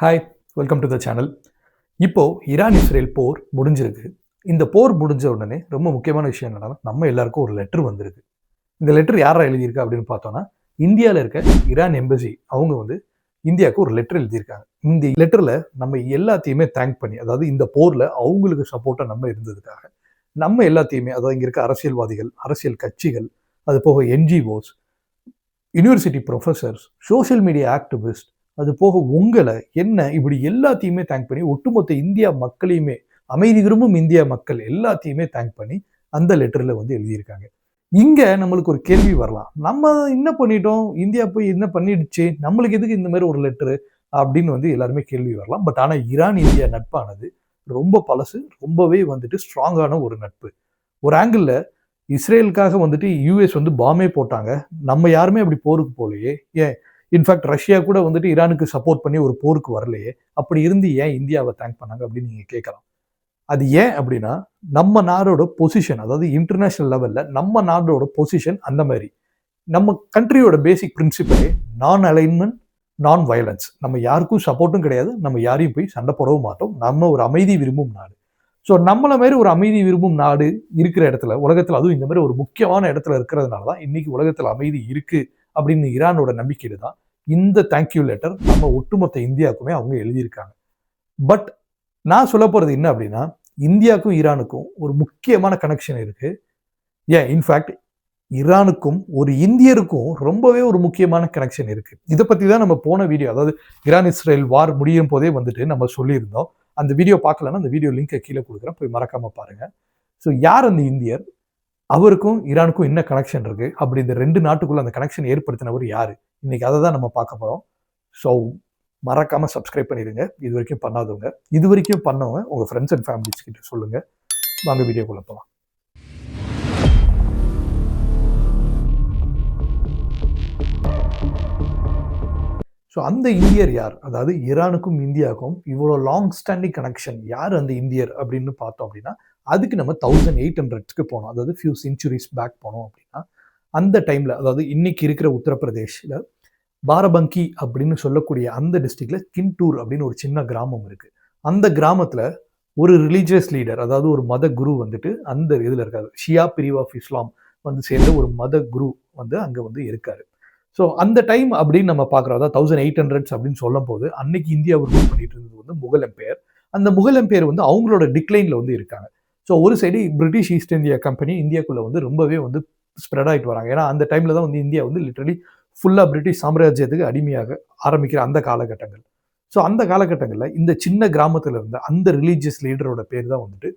Hi welcome to the channel இப்போது Iran Israel போர் முடிஞ்சிருக்கு. இந்த போர் முடிஞ்ச உடனே ரொம்ப முக்கியமான விஷயம் என்னன்னா நம்ம எல்லாருக்கும் ஒரு லெட்டர் வந்திருக்கு. இந்த லெட்டர் யாரா எழுதியிருக்கா அப்படின்னு பார்த்தோன்னா இந்தியாவில் இருக்க ஈரான் எம்பசி அவங்க வந்து இந்தியாவுக்கு ஒரு லெட்டர் எழுதியிருக்காங்க. இந்த லெட்டரில் நம்ம எல்லாத்தையுமே தேங்க் பண்ணி அதாவது இந்த போரில் அவங்களுக்கு சப்போர்ட்டாக நம்ம இருந்ததுக்காக நம்ம எல்லாத்தையுமே அதாவது இங்கே இருக்க அரசியல்வாதிகள் அரசியல் கட்சிகள் அது போக NGOs university professors social media activist அது போக உங்களை என்ன இப்படி எல்லாத்தையுமே தேங்க் பண்ணி ஒட்டுமொத்த இந்தியா மக்களையுமே அமைதி விரும்பும் இந்தியா மக்கள் எல்லாத்தையுமே தேங்க் பண்ணி அந்த லெட்டரில் வந்து எழுதியிருக்காங்க. இங்கே நம்மளுக்கு ஒரு கேள்வி வரலாம். நம்ம என்ன பண்ணிட்டோம்? இந்தியா போய் என்ன பண்ணிடுச்சு? நம்மளுக்கு எதுக்கு இந்த மாதிரி ஒரு லெட்டரு அப்படின்னு வந்து எல்லாருமே கேள்வி வரலாம். பட் ஆனால் ஈரான் இந்தியா நட்பானது ரொம்ப பழசு ரொம்பவே வந்துட்டு ஸ்ட்ராங்கான ஒரு நட்பு. ஒரு ஆங்கிளில் இஸ்ரேலுக்காக வந்துட்டு யூஎஸ் வந்து பாமே போட்டாங்க. நம்ம யாருமே அப்படி போருக்கு போகலையே ஏன்? இன்ஃபேக்ட் ரஷ்யா கூட வந்துட்டு ஈரானுக்கு சப்போர்ட் பண்ணி ஒரு போருக்கு வரலையே. அப்படி இருந்து ஏன் இந்தியாவை தேங்க் பண்ணாங்க அப்படின்னு நீங்கள் கேட்கலாம். அது ஏன் அப்படின்னா நம்ம நாடோட பொசிஷன் அதாவது இன்டர்நேஷனல் லெவலில் நம்ம நாடோட பொசிஷன் அந்த மாதிரி. நம்ம கண்ட்ரியோட பேசிக் பிரின்சிபலே நான் அலைன்மெண்ட் நான் வயலன்ஸ் நம்ம யாருக்கும் சப்போர்ட்டும் கிடையாது. நம்ம யாரையும் போய் சண்டை போடவும் மாட்டோம். நம்ம ஒரு அமைதி விரும்பும் நாடு. ஸோ நம்மள மாதிரி ஒரு அமைதி விரும்பும் நாடு இருக்கிற இடத்துல உலகத்தில் அதுவும் இந்த மாதிரி ஒரு முக்கியமான இடத்துல இருக்கிறதுனால தான் இன்னைக்கு உலகத்தில் அமைதி இருக்குது அப்படின்னு ஈரானோட நம்பிக்கையில தான் இந்த தேங்க்யூ லெட்டர் நம்ம ஒட்டுமொத்த இந்தியாவுக்குமே அவங்க எழுதியிருக்காங்க. பட் நான் சொல்ல போகிறது என்ன அப்படின்னா இந்தியாவுக்கும் ஈரானுக்கும் ஒரு முக்கியமான கனெக்ஷன் இருக்குது ஏன் இன்ஃபேக்ட் ஈரானுக்கும் ஒரு இந்தியருக்கும் ரொம்பவே ஒரு முக்கியமான கனெக்ஷன் இருக்குது இதை பற்றி தான் நம்ம போன வீடியோ அதாவது ஈரான் இஸ்ரேல் வார் முடியும் போதே வந்துட்டு நம்ம சொல்லியிருந்தோம். அந்த வீடியோ பார்க்கலன்னா அந்த வீடியோ லிங்கை கீழே கொடுக்குறேன். போய் மறக்காமல் பாருங்கள் ஸோ யார் அந்த இந்தியர்? அவருக்கும் ஈரானுக்கும் என்ன கனெக்ஷன் இருக்கு? அப்படி இந்த ரெண்டு நாட்டுக்குள்ள அந்த கனெக்ஷன் ஏற்படுத்தினவர் யாரு? இன்னைக்கு அதை தான் நம்ம பார்க்க போறோம். ஸோ மறக்காம சப்ஸ்கிரைப் பண்ணிடுங்க இது வரைக்கும் பண்ணாதவங்க இது வரைக்கும் பண்ணவங்க உங்க ஃப்ரெண்ட்ஸ் அண்ட் ஃபேமிலிஸ் கிட்ட சொல்லுங்க. வாங்க வீடியோக்குள்ள போகலாம் ஸோ அந்த இந்தியர் யார்? அதாவது ஈரானுக்கும் இந்தியாவுக்கும் இவ்வளோ லாங் ஸ்டாண்டிங் கனெக்ஷன் யார் அந்த இந்தியர் அப்படின்னு பார்த்தோம் அப்படின்னா அதுக்கு நம்ம தௌசண்ட் எயிட் ஹண்ட்ரட்ஸ்க்கு போனோம். அதாவது ஃபியூ சென்ச்சுரிஸ் பேக் போனோம் அப்படின்னா அந்த டைமில் அதாவது இன்னைக்கு இருக்கிற உத்தரப்பிரதேஷில் பாரபங்கி அப்படின்னு சொல்லக்கூடிய அந்த டிஸ்ட்ரிக்டில் கின்டூர் அப்படின்னு ஒரு சின்ன கிராமம் இருக்குது அந்த கிராமத்தில் ஒரு ரிலீஜியஸ் லீடர் அதாவது ஒரு மத குரு வந்துட்டு அந்த இதில் இருக்காரு. ஷியா பிரிவ் ஆஃப் இஸ்லாம் வந்து சேர்ந்த ஒரு மத குரு வந்து அங்கே வந்து இருக்காரு. ஸோ அந்த டைம் அப்படின்னு நம்ம பார்க்குறோம். அதாவது தௌசண்ட் எயிட் ஹண்ட்ரட்ஸ் அப்படின்னு சொல்லும் போது அன்னைக்கு இந்தியா ரூல் பண்ணிட்டு இருந்தது வந்து முகல் எம்பையர் அந்த முகல் எம்பையர் வந்து அவங்களோட டிக்ளைனில் வந்து இருக்காங்க. ஸோ ஒரு side British East India Company இந்தியாக்குள்ளே வந்து ரொம்பவே வந்து ஸ்ப்ரெட் ஆகிட்டு வராங்க. ஏன்னா அந்த டைமில் தான் வந்து இந்தியா வந்து லிட்ரலி ஃபுல்லாக பிரிட்டிஷ் சாம்ராஜ்யத்துக்கு அடிமையாக ஆரம்பிக்கிற அந்த காலகட்டங்கள். ஸோ அந்த காலகட்டங்களில் இந்த சின்ன கிராமத்தில் இருந்த அந்த ரிலீஜியஸ் லீடரோட பேர் தான் வந்துட்டு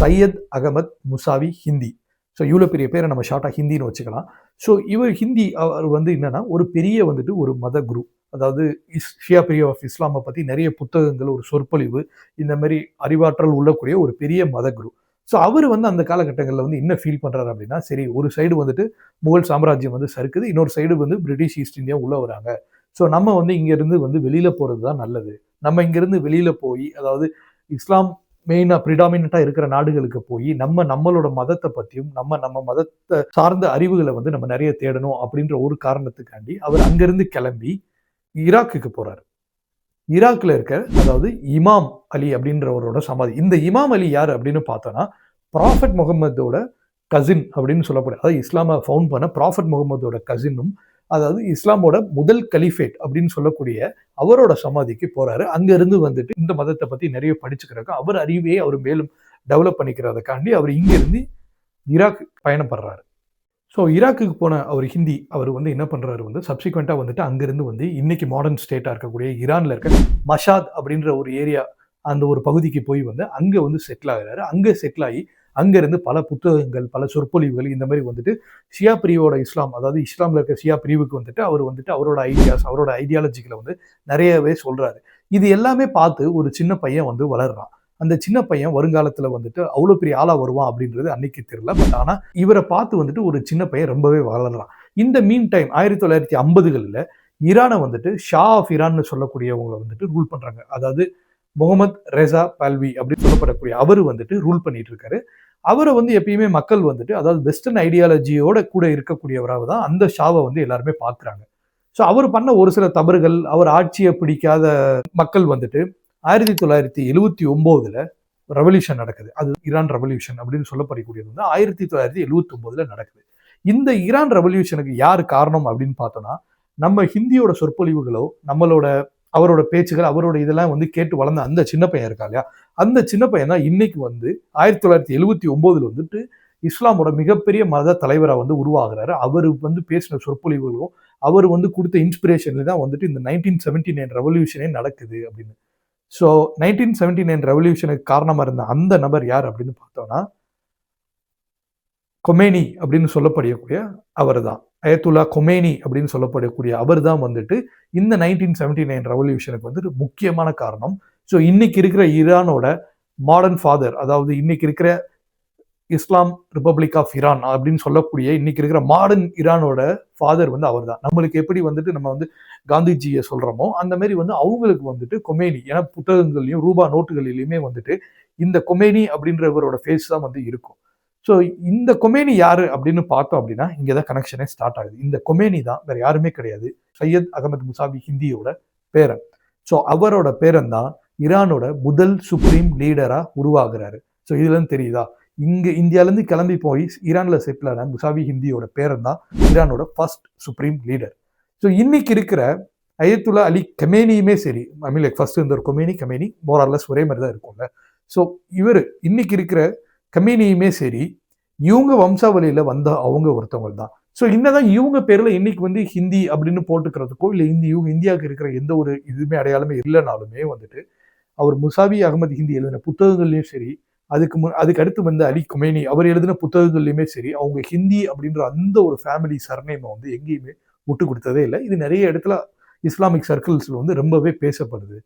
சையத் அகமத் முசாவி ஹிந்தி. ஸோ இவ்வளோ பெரிய பேரை நம்ம ஷார்ட்டாக ஹிந்தின்னு வச்சுக்கலாம். ஸோ இவர் ஹிந்தி அவர் வந்து என்னென்னா ஒரு பெரிய வந்துட்டு ஒரு மத குரு. அதாவது இஸ் ஷியா பிரியா ஆஃப் இஸ்லாமை பற்றி நிறைய புத்தகங்கள் ஒரு சொற்பொழிவு இந்த மாதிரி அறிவாற்றல் உள்ளக்கூடிய ஒரு பெரிய மத குரு. ஸோ அவர் வந்து அந்த காலகட்டங்களில் வந்து என்ன ஃபீல் பண்ணுறாரு அப்படின்னா சரி ஒரு சைடு வந்துட்டு முகல் சாம்ராஜ்யம் வந்து சறுக்குது இன்னொரு சைடு வந்து பிரிட்டிஷ் ஈஸ்ட் இந்தியா உள்ளே வராங்க. ஸோ நம்ம வந்து இங்கேருந்து வந்து வெளியில் போகிறது தான் நல்லது. நம்ம இங்கேருந்து வெளியில் போய் அதாவது இஸ்லாம் மெயினாக ப்ரிடாமினாக இருக்கிற நாடுகளுக்கு போய் நம்ம நம்மளோட மதத்தை பற்றியும் நம்ம நம்ம மதத்தை சார்ந்த அறிவுகளை வந்து நம்ம நிறைய தேடணும் அப்படின்ற ஒரு காரணத்துக்காண்டி அவர் அங்கேருந்து கிளம்பி ஈராக்குக்கு போகிறார் ஈராக்கில் இருக்கிற அதாவது இமாம் அலி அப்படின்றவரோட சமாதி. இந்த இமாம் அலி யார் அப்படின்னு பார்த்தோன்னா ப்ராஃபட் முகமதோட கசின் அப்படின்னு சொல்லக்கூடிய அதாவது இஸ்லாமை ஃபவுண்ட் பண்ண ப்ராஃபட் முகமதோட கசினும் அதாவது இஸ்லாமோட முதல் கலிஃபேட் அப்படின்னு சொல்லக்கூடிய அவரோட சமாதிக்கு போறாரு. அங்கிருந்து வந்துட்டு இந்த மதத்தை பற்றி நிறைய படிச்சுக்கிறாங்க அவர் அறிவையே அவர் மேலும் டெவலப் பண்ணிக்கிறதுக்காண்டி அவர் இங்கிருந்து ஈராக் பயணப்படுறாரு. ஸோ ஈராக்குக்கு போன அவர் ஹிந்தி அவர் வந்து என்ன பண்ணுறாரு வந்து சப்சிக்வெண்ட்டாக வந்துட்டு அங்கேருந்து வந்து இன்னைக்கு மாடர்ன் ஸ்டேட்டாக இருக்கக்கூடிய ஈரானில் இருக்க மஷாத் அப்படின்ற ஒரு ஏரியா அந்த ஒரு பகுதிக்கு போய் வந்து அங்கே வந்து செட்டில் ஆகிறாரு. அங்கே செட்டில் ஆகி அங்கேருந்து பல புத்தகங்கள் பல சொற்பொழிவுகள் இந்த மாதிரி வந்துட்டு ஷியா பிரிவோட இஸ்லாம் அதாவது இஸ்லாமில் இருக்க ஷியா பிரிவுக்கு வந்துட்டு அவர் வந்துட்டு அவரோட ஐடியாஸ் அவரோட ஐடியாலஜிகளை வந்து நிறையவே சொல்கிறாரு இது எல்லாமே பார்த்து ஒரு சின்ன பையன் வந்து வளர்றான். அந்த சின்ன பையன் வருங்காலத்தில் வந்துட்டு அவ்வளோ பெரிய ஆளாக வருவான் அப்படின்றது அன்னைக்கு தெரியல. பட் ஆனால் இவரை பார்த்து வந்துட்டு ஒரு சின்ன பையன் ரொம்பவே வளரலாம் இந்த மீன் டைம் ஆயிரத்தி தொள்ளாயிரத்தி ஐம்பதுகளில் ஈரானை வந்துட்டு ஷா ஆஃப் ஈரான்னு சொல்லக்கூடியவங்க வந்துட்டு ரூல் பண்ணுறாங்க அதாவது முகமது ரெசா பல்வி அப்படின்னு சொல்லப்படக்கூடிய அவர் வந்துட்டு ரூல் பண்ணிட்டு இருக்காரு. அவரை வந்து எப்பயுமே மக்கள் வந்துட்டு அதாவது வெஸ்டர்ன் ஐடியாலஜியோட கூட இருக்கக்கூடியவராக தான் அந்த ஷாவை வந்து எல்லாருமே பார்க்குறாங்க. ஸோ அவர் பண்ண ஒரு சில தவறுகள் அவர் ஆட்சியை பிடிக்காத மக்கள் வந்துட்டு ஆயிரத்தி தொள்ளாயிரத்தி எழுவத்தி ஒம்போதுல ரெவல்யூஷன் நடக்குது. அது ஈரான் ரெவல்யூஷன் அப்படின்னு சொல்லப்படக்கூடியது வந்து ஆயிரத்தி தொள்ளாயிரத்தி எழுவத்தி ஒம்போதுல நடக்குது. இந்த ஈரான் ரெவல்யூஷனுக்கு யார் காரணம் அப்படின்னு பார்த்தோம்னா நம்ம ஹிந்தியோட சொற்பொழிவுகளோ நம்மளோட அவரோட பேச்சுகள் அவரோட இதெல்லாம் வந்து கேட்டு வளர்ந்த அந்த சின்ன பையன் இருக்கா இல்லையா? அந்த சின்ன பையன் தான் இன்னைக்கு வந்து ஆயிரத்தி தொள்ளாயிரத்தி எழுவத்தி ஒம்போதுல வந்துட்டு இஸ்லாமோட மிகப்பெரிய மத தலைவராக வந்து உருவாகிறாரு. அவர் வந்து பேசின சொற்பொழிவுகளும் அவர் வந்து கொடுத்த இன்ஸ்பிரேஷன்ல தான் வந்துட்டு இந்த நைன்டீன் செவன்டி நைன் ரெவல்யூஷனே நடக்குது அப்படின்னு. ஸோ நைன்டீன் செவன்டி நைன் ரெவல்யூஷனுக்கு காரணமாக இருந்த அந்த நபர் யார் அப்படின்னு பார்த்தோம்னா கொமேனி அப்படின்னு சொல்லப்படக்கூடிய அவர் தான் அயத்துல்லா கொமேனி அப்படின்னு சொல்லப்படக்கூடிய அவர் தான் வந்துட்டு இந்த நைன்டீன் செவன்டி நைன் ரெவல்யூஷனுக்கு வந்துட்டு முக்கியமான காரணம். ஸோ இன்னைக்கு இருக்கிற ஈரானோட மாடர்ன் ஃபாதர் அதாவது இன்னைக்கு இருக்கிற இஸ்லாம் ரிப்பப்ளிக் ஆஃப் ஈரான் அப்படின்னு சொல்லக்கூடிய இன்னைக்கு இருக்கிற மாடர்ன் ஈரானோட ஃபாதர் வந்து அவர் தான் நம்மளுக்கு எப்படி வந்துட்டு நம்ம வந்து காந்திஜியை சொல்கிறோமோ அந்த மாதிரி வந்து அவங்களுக்கு வந்துட்டு கொமேனி ஏன்னா புத்தகங்கள்லையும் ரூபா நோட்டுகளிலையுமே வந்துட்டு இந்த கொமேனி அப்படின்றவரோட ஃபேஸ் தான் வந்து இருக்கும். ஸோ இந்த கொமேனி யார் அப்படின்னு பார்த்தோம் அப்படின்னா இங்கே தான் கனெக்ஷனே ஸ்டார்ட் ஆகுது. இந்த கொமேனி தான் வேறு யாருமே கிடையாது. சையத் அகமது முசாபி ஹிந்தியோட பேரன். ஸோ அவரோட பேரன் தான் ஈரானோட முதல் சுப்ரீம் லீடராக உருவாகிறாரு. ஸோ இதுலன்னு தெரியுதா? இங்க இந்தியாவிலேருந்து கிளம்பி போய் ஈரானில் செட்டில் ஆன ஹிந்தியோட பேரன் தான் ஈரானோட ஃபர்ஸ்ட் சுப்ரீம் லீடர் ஸோ இன்னைக்கு இருக்கிற அயத்துல்லா அலி கமேனியுமே சரி ஐ மீன் லைக் ஃபர்ஸ்ட் இந்த ஒரு கொமேனி கமேனி மோரார்லஸ் ஒரே மாதிரி தான் இருக்கும்ல. ஸோ இவர் இன்னைக்கு இருக்கிற கமேனியுமே சரி இவங்க வம்சாவளியில் வந்த அவங்க ஒருத்தவங்க தான். ஸோ என்னதான் இவங்க பேரில் இன்னைக்கு வந்து ஹிந்தி அப்படின்னு போட்டுக்கிறதுக்கோ இல்லை இந்தி இவங்க இந்தியாவுக்கு இருக்கிற எந்த ஒரு இதுவுமே அடையாளமே இல்லைனாலுமே வந்துட்டு அவர் முசாபி அகமது ஹிந்தி எழுதின புத்தகங்கள்லையும் சரி அதுக்கு முன் அதுக்கு அடுத்து வந்து அலி குமேனி அவர் எழுதின புத்தகங்கள்லையுமே சரி அவங்க ஹிந்தி அப்படின்ற அந்த ஒரு ஃபேமிலி சர்நேமை வந்து எங்கேயுமே விட்டு கொடுத்ததே இல்லை. இது நிறைய இடத்துல இஸ்லாமிக் சர்க்கிள்ஸில் வந்து ரொம்பவே பேசப்படுது.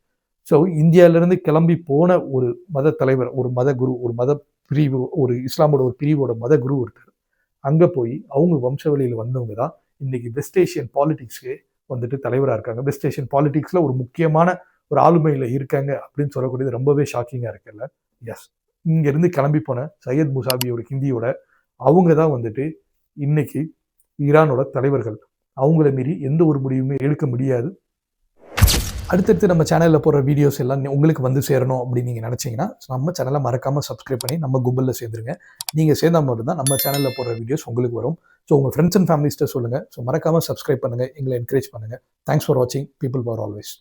ஸோ இந்தியாவிலேருந்து கிளம்பி போன ஒரு மத தலைவர் ஒரு மத குரு ஒரு மத பிரிவு ஒரு இஸ்லாமோட ஒரு பிரிவோட மத குரு ஒருத்தர். அங்கே போய் அவங்க வம்சவழியில் வந்தவங்க தான் இன்னைக்கு வெஸ்ட் ஏஷியன் பாலிடிக்ஸ்க்கு வந்துட்டு தலைவராக இருக்காங்க. வெஸ்ட் ஏஷியன் பாலிடிக்ஸில் ஒரு முக்கியமான ஒரு ஆளுமையில் இருக்காங்க அப்படின்னு சொல்லக்கூடியது ரொம்பவே ஷாக்கிங்காக இருக்குல்ல எஸ் இங்கேருந்து கிளம்பி போன சையத் முசாபியோட ஹிந்தியோட அவங்க தான் வந்துட்டு இன்னைக்கு ஈரானோட தலைவர்கள். அவங்கள மீறி எந்த ஒரு முடிவுமே எடுக்க முடியாது. அடுத்தடுத்து நம்ம சேனலில் போடுற வீடியோஸ் எல்லாம் உங்களுக்கு வந்து சேரணும் அப்படின்னு நீங்கள் நினச்சிங்கன்னா நம்ம சேனலை மறக்காமல் சப்ஸ்கிரைப் பண்ணி நம்ம கும்பலில் சேர்ந்துருங்க. நீங்கள் சேர்ந்தால் மட்டும்தான் நம்ம சேனலில் போடுற வீடியோஸ் உங்களுக்கு வரும். ஸோ உங்கள் ஃப்ரெண்ட்ஸ் அண்ட் ஃபேமிலிஸ்ட்டை சொல்லுங்கள் ஸோ மறக்காமல் சப்ஸ்கிரைப் பண்ணுங்கள் எங்களை என்கரேஜ் பண்ணுங்கள் தேங்க்ஸ் ஃபார் வாட்சிங் பீப்புள் ஃபார் ஆல்வேஸ்